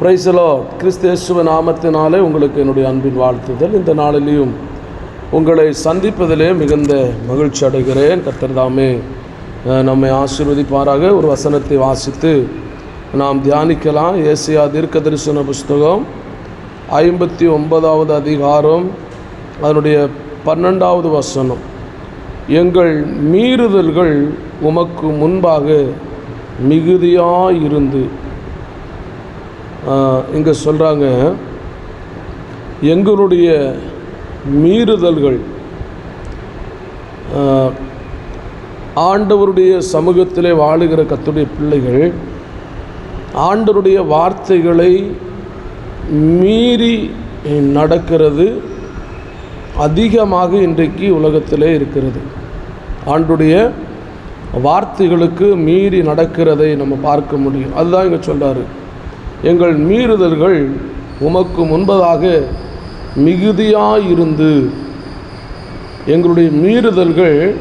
பிரைசலோ கிறிஸ்தேசுவ நாமத்தினாலே உங்களுக்கு என்னுடைய அன்பின் வாழ்த்துதல். இந்த நாளிலேயும் உங்களை சந்திப்பதிலே மிகுந்த மகிழ்ச்சி அடைகிறேன். கர்த்தர் நம்மை ஆசீர்வதிப்பாராக. ஒரு வசனத்தை வாசித்து நாம் தியானிக்கலாம். ஏசியா தீர்க்க தரிசன புஸ்தகம் ஐம்பத்தி ஒன்பதாவது அதிகாரம் அதனுடைய பன்னெண்டாவது வசனம். எங்கள் மீறுதல்கள் உமக்கு முன்பாக மிகுதியாயிருந்து இங்கே சொல்கிறாங்க எங்களுடைய மீறுதல்கள் ஆண்டவருடைய சமூகத்திலே வாழுகிற கத்துடைய பிள்ளைகள் ஆண்டவருடைய வார்த்தைகளை மீறி நடக்கிறது அதிகமாக இன்றைக்கு உலகத்திலே இருக்கிறது. ஆண்டுடைய வார்த்தைகளுக்கு மீறி நடக்கிறதை நம்ம பார்க்க முடியும். அதுதான் இங்கே சொல்கிறாரு எங்கள் மீறுதல்கள் உமக்கு முன்பதாக மிகுதியாயிருந்து எங்களுடைய மீறுதல்கள்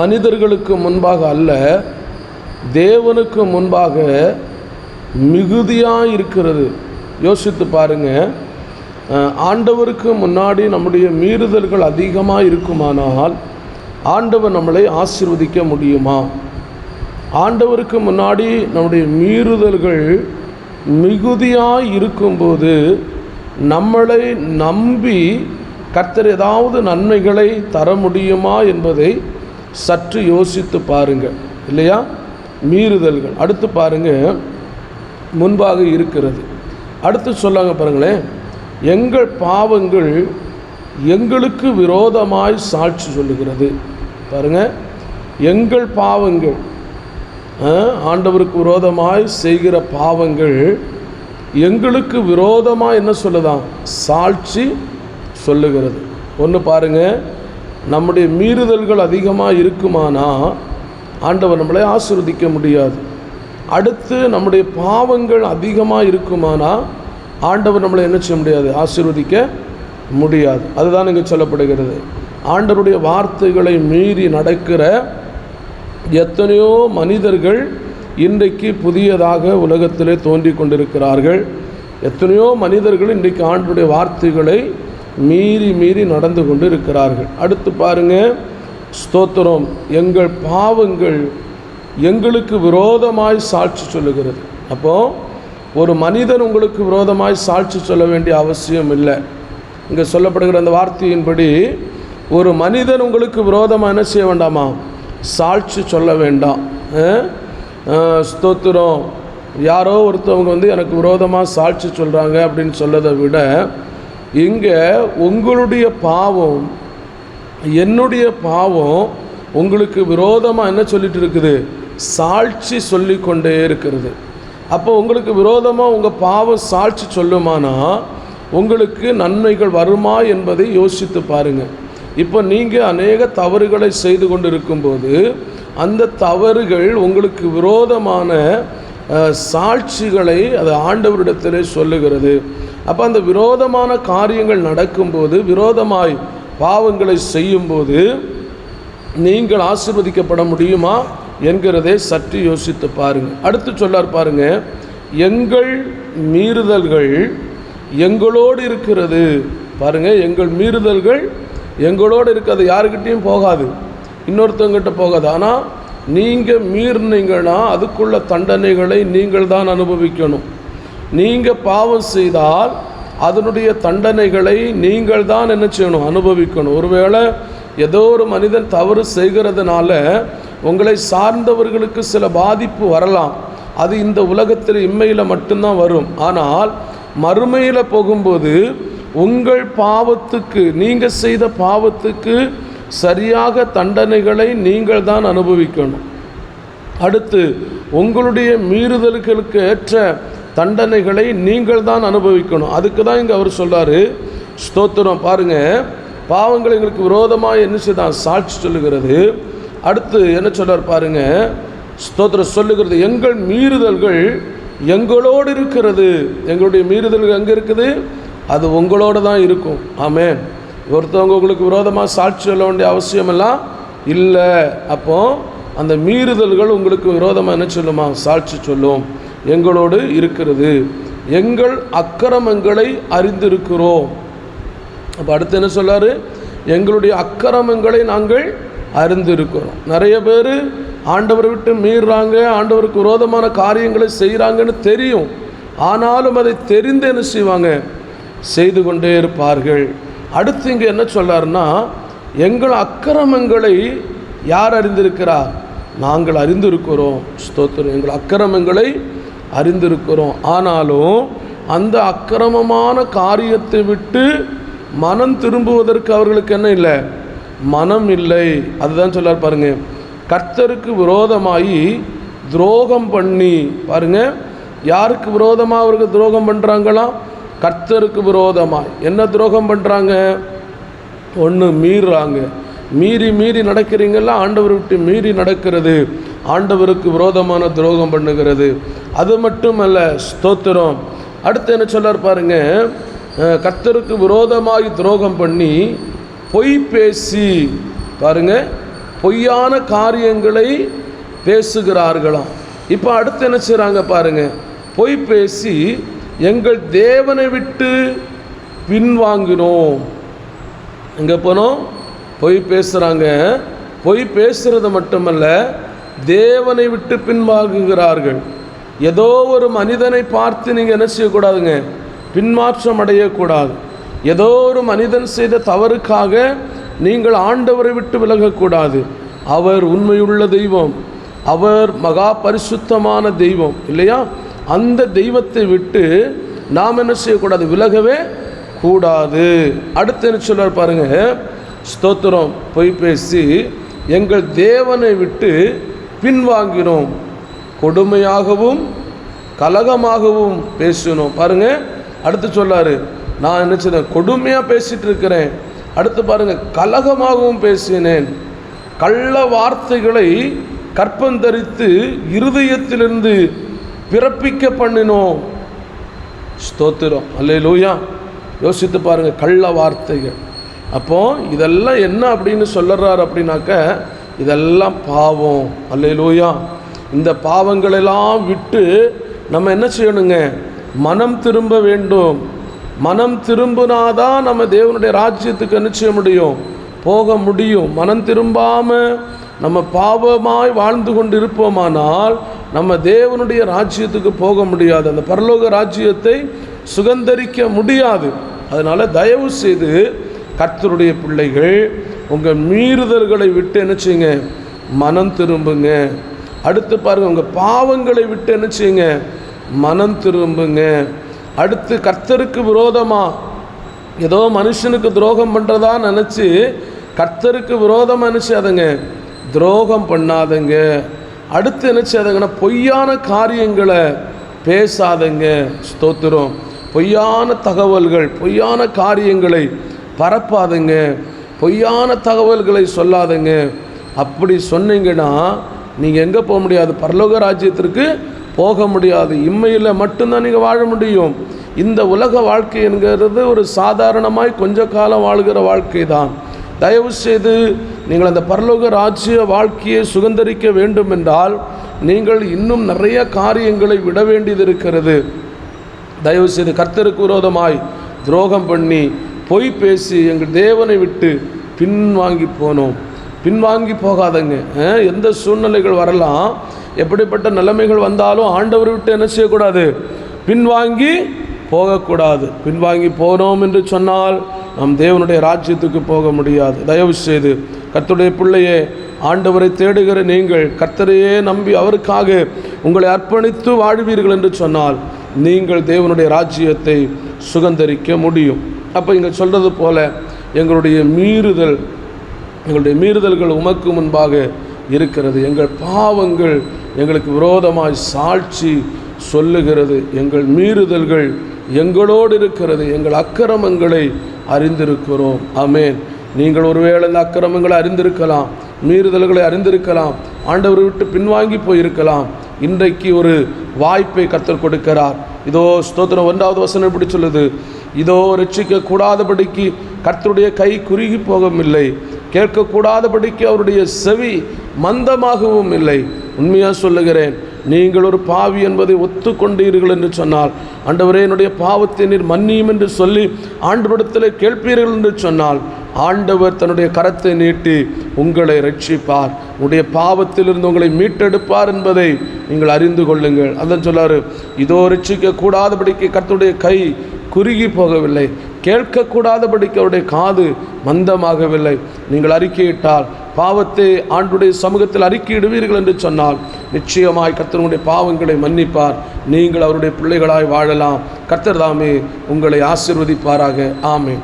மனிதர்களுக்கு முன்பாக அல்ல தேவனுக்கு முன்பாக மிகுதியாக இருக்கிறது யோசித்து பாருங்க. ஆண்டவருக்கு முன்னாடி நம்முடைய மீறுதல்கள் அதிகமாக இருக்குமானால் ஆண்டவர் நம்மளை ஆசிர்வதிக்க முடியுமா? ஆண்டவருக்கு முன்னாடி நம்முடைய மீறுதல்கள் மிகுதியாக இருக்கும்போது நம்மளை நம்பி கர்த்தர் ஏதாவது நன்மைகளை தர முடியுமா என்பதை சற்று யோசித்து பாருங்கள் இல்லையா? மீறுதல்கள். அடுத்து பாருங்கள் முன்பாக இருக்கிறது. அடுத்து சொல்லாங்க பாருங்களேன். எங்கள் பாவங்கள் எங்களுக்கு விரோதமாய் சாட்சி சொல்லுகிறது. பாருங்கள் எங்கள் பாவங்கள் ஆண்டவருக்கு விரோதமாய் செய்கிற பாவங்கள் எங்களுக்கு விரோதமாக என்ன சொல்லுதான்? சாட்சி சொல்லுகிறது. ஒன்று பாருங்க நம்முடைய மீறுதல்கள் அதிகமாக இருக்குமானா ஆண்டவர் நம்மளை ஆசிர்வதிக்க முடியாது. அடுத்து நம்முடைய பாவங்கள் அதிகமாக இருக்குமானா ஆண்டவர் நம்மளை என்ன செய்ய முடியாது? ஆசிர்வதிக்க முடியாது. அதுதான் இங்கே சொல்லப்படுகிறது. ஆண்டவருடைய வார்த்தைகளை மீறி நடக்கிற எத்தனையோ மனிதர்கள் இன்றைக்கு புதியதாக உலகத்திலே தோன்றி கொண்டிருக்கிறார்கள். எத்தனையோ மனிதர்கள் இன்றைக்கு ஆண்டுடைய வார்த்தைகளை மீறி மீறி நடந்து கொண்டு இருக்கிறார்கள் அடுத்து பாருங்க ஸ்தோத்திரம். எங்கள் பாவங்கள் எங்களுக்கு விரோதமாய் சாட்சி சொல்லுகிறது. அப்போ ஒரு மனிதன் உங்களுக்கு விரோதமாய் சாட்சி சொல்ல வேண்டிய அவசியம் இல்லை. இங்கே சொல்லப்படுகிற அந்த வார்த்தையின்படி ஒரு மனிதன் உங்களுக்கு விரோதமாக என்ன செய்ய வேண்டாமா? சாட்சி சொல்ல வேண்டாம். ஸ்தோத்திரம். யாரோ ஒருத்தவங்க வந்து எனக்கு விரோதமாக சாட்சி சொல்கிறாங்க அப்படின்னு சொல்லதை விட இங்கே உங்களுடைய பாவம் என்னுடைய பாவம் உங்களுக்கு விரோதமாக என்ன சொல்லிட்டு இருக்குது? சாட்சி சொல்லி கொண்டே இருக்கிறது. அப்போ உங்களுக்கு விரோதமாக உங்கள் பாவம் சாட்சி சொல்லுமானா உங்களுக்கு நன்மைகள் வருமா என்பதை யோசித்து பாருங்கள் இப்போ நீங்கள் அநேக தவறுகளை செய்து கொண்டு இருக்கும்போது அந்த தவறுகள் உங்களுக்கு விரோதமான சாட்சிகளை அது ஆண்டவரிடத்திலே சொல்லுகிறது. அப்போ அந்த விரோதமான காரியங்கள் நடக்கும்போது விரோதமாய் பாவங்களை செய்யும்போது நீங்கள் ஆசிர்வதிக்கப்பட முடியுமா என்கிறதை சற்று யோசித்து பாருங்கள் அடுத்து சொல்லார் பாருங்கள் எங்கள் மீறுதல்கள் எங்களோடு இருக்கிறது. பாருங்கள் எங்கள் மீறுதல்கள் எங்களோடு இருக்கிறது யாருக்கிட்டேயும் போகாது. இன்னொருத்தவங்கிட்ட போகாது. ஆனால் நீங்கள் மீறினீங்கன்னா அதுக்குள்ள தண்டனைகளை நீங்கள் தான் அனுபவிக்கணும். நீங்கள் பாவம் செய்தால் அதனுடைய தண்டனைகளை நீங்கள் தான் என்ன செய்யணும்? அனுபவிக்கணும். ஒருவேளை ஏதோ ஒரு மனிதன் தவறு செய்கிறதுனால உங்களை சார்ந்தவர்களுக்கு சில பாதிப்பு வரலாம். அது இந்த உலகத்தில் இம்மையில் மட்டும்தான் வரும். ஆனால் மறுமையில் போகும்போது உங்கள் பாவத்துக்கு நீங்கள் செய்த பாவத்துக்கு சரியாக தண்டனைகளை நீங்கள் தான் அனுபவிக்கணும். அடுத்து உங்களுடைய மீறுதல்களுக்கு ஏற்ற தண்டனைகளை நீங்கள் தான் அனுபவிக்கணும். அதுக்கு தான் இங்கே அவர் சொல்கிறார் ஸ்தோத்திரம். பாருங்கள் பாவங்கள் எங்களுக்கு விரோதமாக என்ன செய்தான்? சாட்சி சொல்லுகிறது. அடுத்து என்ன சொல்கிறார் பாருங்கள் ஸ்தோத்திரம் சொல்லுகிறது. எங்கள் மீறுதல்கள் எங்களோடு இருக்கிறது. எங்களுடைய மீறுதல்கள் எங்கே இருக்குது? அது உங்களோட தான் இருக்கும். ஆமே ஒருத்தவங்க உங்களுக்கு விரோதமாக சாட்சி சொல்ல வேண்டிய அவசியமெல்லாம் இல்லை. அப்போது அந்த மீறுதல்கள் உங்களுக்கு விரோதமாக என்ன சொல்லுமா? சாட்சி சொல்லும். எங்களோடு இருக்கிறது. எங்கள் அக்கிரமங்களை அறிந்திருக்கிறோம். அப்போ அடுத்து என்ன சொல்றாரு எங்களுடைய அக்கிரமங்களை நாங்கள் அறிந்திருக்கிறோம். நிறைய பேர் ஆண்டவரை விட்டு மீறுறாங்க ஆண்டவருக்கு விரோதமான காரியங்களை செய்கிறாங்கன்னு தெரியும். ஆனாலும் அதை தெரிந்து என்ன செய்வாங்க? செய்து கொண்டே இருப்பார்கள். அடுத்து இங்கே என்ன சொல்றாருன்னா எங்கள் அக்கிரமங்களை யார் அறிந்திருக்கிறார்? நாங்கள் அறிந்திருக்கிறோம். ஸ்தோத்திரம். எங்கள் அக்கிரமங்களை அறிந்திருக்கிறோம். ஆனாலும் அந்த அக்கிரமமான காரியத்தை விட்டு மனம் திரும்புவதற்கு அவர்களுக்கு என்ன இல்லை? மனம் இல்லை. அதுதான் சொல்லார் பாருங்க. கர்த்தருக்கு விரோதமாகி துரோகம் பண்ணி பாருங்க யாருக்கு விரோதமாக அவர்கள் துரோகம் பண்ணுறாங்களாம் கர்த்தருக்கு விரோதமாக என்ன துரோகம் பண்ணுறாங்க ஒன்று மீறுறாங்க மீறி மீறி நடக்கிறீங்கள ஆண்டவர் விட்டு மீறி நடக்கிறது. ஆண்டவருக்கு விரோதமான துரோகம் பண்ணுகிறது. அது மட்டும் அல்ல ஸ்தோத்திரம். அடுத்து என்ன சொல்லார் பாருங்க கர்த்தருக்கு விரோதமாகி துரோகம் பண்ணி பொய் பேசி பாருங்க பொய்யான காரியங்களை பேசுகிறார்களாம். இப்போ அடுத்து என்ன செய்கிறாங்க பாருங்க பொய் பேசி எங்கள் தேவனை விட்டு பின்வாங்கினோம். எங்கே போனோம்? பொய் பேசுகிறாங்க பொய் பேசுகிறது மட்டுமல்ல தேவனை விட்டு பின்வாங்குகிறார்கள். ஏதோ ஒரு மனிதனை பார்த்து நீங்கள் என்ன செய்யக்கூடாதுங்க? பின்மாற்றம் அடையக்கூடாது. ஏதோ ஒரு மனிதன் செய்த தவறுக்காக நீங்கள் ஆண்டவரை விட்டு விலகக்கூடாது. அவர் உண்மையுள்ள தெய்வம். அவர் மகா பரிசுத்தமான தெய்வம். இல்லையா? அந்த தெய்வத்தை விட்டு நாம் என்ன செய்யக்கூடாது? விலகவே கூடாது. அடுத்து என்ன சொல்கிறார் பாருங்க. ஸ்தோத்திரம் பொய் பேசி எங்கள் தேவனை விட்டு பின்வாங்கினோம். கொடுமையாகவும் கலகமாகவும் பேசினோம். பாருங்க அடுத்து சொல்லாரு. நான் என்ன செய்தேன்? கொடுமையாக பேசிகிட்டு இருக்கிறேன். அடுத்து பாருங்கள் கலகமாகவும் பேசினேன். கள்ள வார்த்தைகளை கற்பந்தரித்து இருதயத்திலிருந்து பிறப்பிக்க பண்ணினோம் ஸ்தோத்திரம். அல்லேலூயா. யோசித்து பாருங்க கள்ள வார்த்தைகள். அப்போ இதெல்லாம் என்ன அப்படின்னு சொல்லுறாரு அப்படின்னாக்க இதெல்லாம் பாவம். அல்லேலூயா. இந்த பாவங்களெல்லாம் விட்டு நம்ம என்ன செய்யணுங்க? மனம் திரும்ப வேண்டும். மனம் திரும்பினாதான் நம்ம தேவனுடைய ராஜ்யத்துக்கு என்ன செய்ய முடியும்? போக முடியும். மனம் திரும்பாமல் நம்ம பாவமாய் வாழ்ந்து கொண்டு இருப்போமானால் நம்ம தேவனுடைய ராஜ்யத்துக்கு போக முடியாது. அந்த பரலோக ராஜ்யத்தை சுகந்தரிக்க முடியாது. அதனால் தயவு செய்து கர்த்தருடைய பிள்ளைகள் உங்கள் மீறுதல்களை விட்டு என்ன செய்யுங்க? மனம் திரும்புங்க. அடுத்து பாருங்கள் உங்கள் பாவங்களை விட்டு என்ன செய்யுங்க? மனம் திரும்புங்க. அடுத்து கர்த்தருக்கு விரோதமாக ஏதோ மனுஷனுக்கு துரோகம் பண்ணுறதா நினச்சி கர்த்தருக்கு விரோதமாக நினச்சி நினச்சாதங்க துரோகம் பண்ணாதங்க. அடுத்து என்ன நினச்சாதங்கன்னா பொய்யான காரியங்களை பேசாதங்க. ஸ்தோத்திரம். பொய்யான தகவல்கள் பொய்யான காரியங்களை பரப்பாதங்க. பொய்யான தகவல்களை சொல்லாதங்க. அப்படி சொன்னீங்கன்னா நீங்கள் எங்கே போக முடியாது? பரலோக ராஜ்யத்திற்கு போக முடியாது. இம்மையில் மட்டும்தான் நீங்கள் வாழ முடியும். இந்த உலக வாழ்க்கை என்கிறது ஒரு சாதாரணமாய் கொஞ்ச காலம் வாழ்கிற வாழ்க்கை தான் தயவு செய்து நீங்கள் அந்த பரலோக ராஜ்ய வாழ்க்கையை சுகந்தரிக்க வேண்டும் என்றால் நீங்கள் இன்னும் நிறைய காரியங்களை விட வேண்டியது இருக்கிறது தயவு செய்து கர்த்தருக்கு விரோதமாய் துரோகம் பண்ணி பொய் பேசி எங்கள் தேவனை விட்டு பின்வாங்கி போனோம். பின்வாங்கி போகாதங்க எந்த சூழ்நிலைகள் வரலாம் எப்படிப்பட்ட நிலைமைகள் வந்தாலும் ஆண்டவர் விட்டு என்ன செய்யக்கூடாது? பின்வாங்கி போகக்கூடாது. பின்வாங்கி போனோம் என்று சொன்னால் நாம் தேவனுடைய ராஜ்யத்துக்கு போக முடியாது. தயவு செய்து கர்த்தருடைய பிள்ளையே ஆண்டவரை தேடுகிற நீங்கள் கர்த்தரையே நம்பி அவருக்காக உங்களை அர்ப்பணித்து வாழ்வீர்கள் என்று சொன்னால் நீங்கள் தேவனுடைய ராஜ்யத்தை சுகந்தரிக்க முடியும். அப்போ இங்கே சொல்கிறது போல எங்களுடைய மீறுதல் எங்களுடைய மீறுதல்கள் உமக்கு முன்பாக இருக்கிறது. எங்கள் பாவங்கள் எங்களுக்கு விரோதமாய் சாட்சி சொல்லுகிறது. எங்கள் மீறுதல்கள் எங்களோடு இருக்கிறது. எங்கள் அக்கிரமங்களை அறிந்திருக்கிறோம். அமேன் நீங்கள் ஒருவேளை இந்த அக்கிரமங்களை அறிந்திருக்கலாம் மீறுதல்களை அறிந்திருக்கலாம் ஆண்டவரை விட்டு பின்வாங்கி போயிருக்கலாம். இன்றைக்கு ஒரு வாய்ப்பை கத்தர் கொடுக்கிறார். இதோ ஸ்தோத்திரம் ஒன்றாவது வசனம் எப்படி சொல்லுது. இதோ ரட்சிக்க கூடாதபடிக்கு கர்த்தருடைய கை குறுகி போகவில்லை கேட்கக்கூடாதபடிக்கு அவருடைய செவி மந்தமாகவும் இல்லை. உண்மையாக சொல்லுகிறேன் நீங்கள் ஒரு பாவி என்பதை ஒத்துக்கொண்டீர்கள் என்று சொன்னால் ஆண்டவரே என்னுடைய பாவத்தை நீர் மன்னியும் என்று சொல்லி ஆண்டு படத்தில் கேட்பீர்கள் என்று சொன்னால் ஆண்டவர் தன்னுடைய கரத்தை நீட்டி உங்களை ரட்சிப்பார். உங்களுடைய பாவத்திலிருந்து உங்களை மீட்டெடுப்பார் என்பதை நீங்கள் அறிந்து கொள்ளுங்கள். அதான் சொல்லாரு இதோ ரட்சிக்க கூடாதபடிக்கு கர்த்தருடைய கை குறுகி போகவில்லை. கேட்கக்கூடாதபடிக்கு அவருடைய காது மந்தமாகவில்லை. நீங்கள் அறிக்கையிட்டால் பாவத்தை ஆண்டுடைய சமூகத்தில் அறிக்கையிடுவீர்கள் என்று சொன்னால் நிச்சயமாய் கர்த்தனுடைய பாவங்களை மன்னிப்பார். நீங்கள் அவருடைய பிள்ளைகளாய் வாழலாம். கர்த்தர் தாமே உங்களை ஆசிர்வதிப்பாராக. ஆமேன்.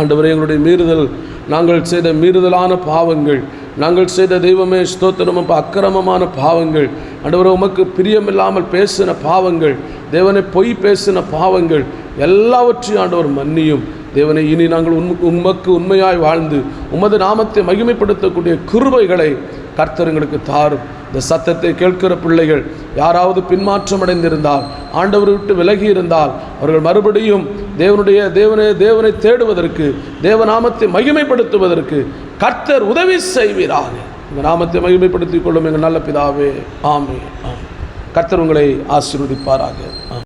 ஆண்டவரே எங்களுடைய மீறுதல் நாங்கள் செய்த மீறுதலான பாவங்கள் நாங்கள் செய்த தெய்வமே ஸ்தோத்திரம் அக்கிரமமான பாவங்கள் ஆண்டவரே உமக்கு பிரியமில்லாமல் பேசின பாவங்கள் தேவனை பொய் பேசின பாவங்கள் எல்லாவற்றையும் ஆண்டவர் மன்னியும். தேவனை இனி நாங்கள் உம் உமக்கு உண்மையாய் வாழ்ந்து உமது நாமத்தை மகிமைப்படுத்தக்கூடிய கிருபைகளை கர்த்தர் எங்களுக்கு தாரும். இந்த சத்தத்தை கேட்கிற பிள்ளைகள் யாராவது பின்மாற்றம் அடைந்திருந்தால் ஆண்டவரை விட்டு விலகி இருந்தால் அவர்கள் மறுபடியும் தேவனுடைய தேவனை தேவனை தேடுவதற்கு தேவநாமத்தை மகிமைப்படுத்துவதற்கு கர்த்தர் உதவி செய்வீராக. இந்த நாமத்தை மகிமைப்படுத்திக் கொள்ளும் எங்கள் நல்ல பிதாவே. ஆமே ஆம் கர்த்தர் உங்களை ஆசீர்வதிப்பாராக.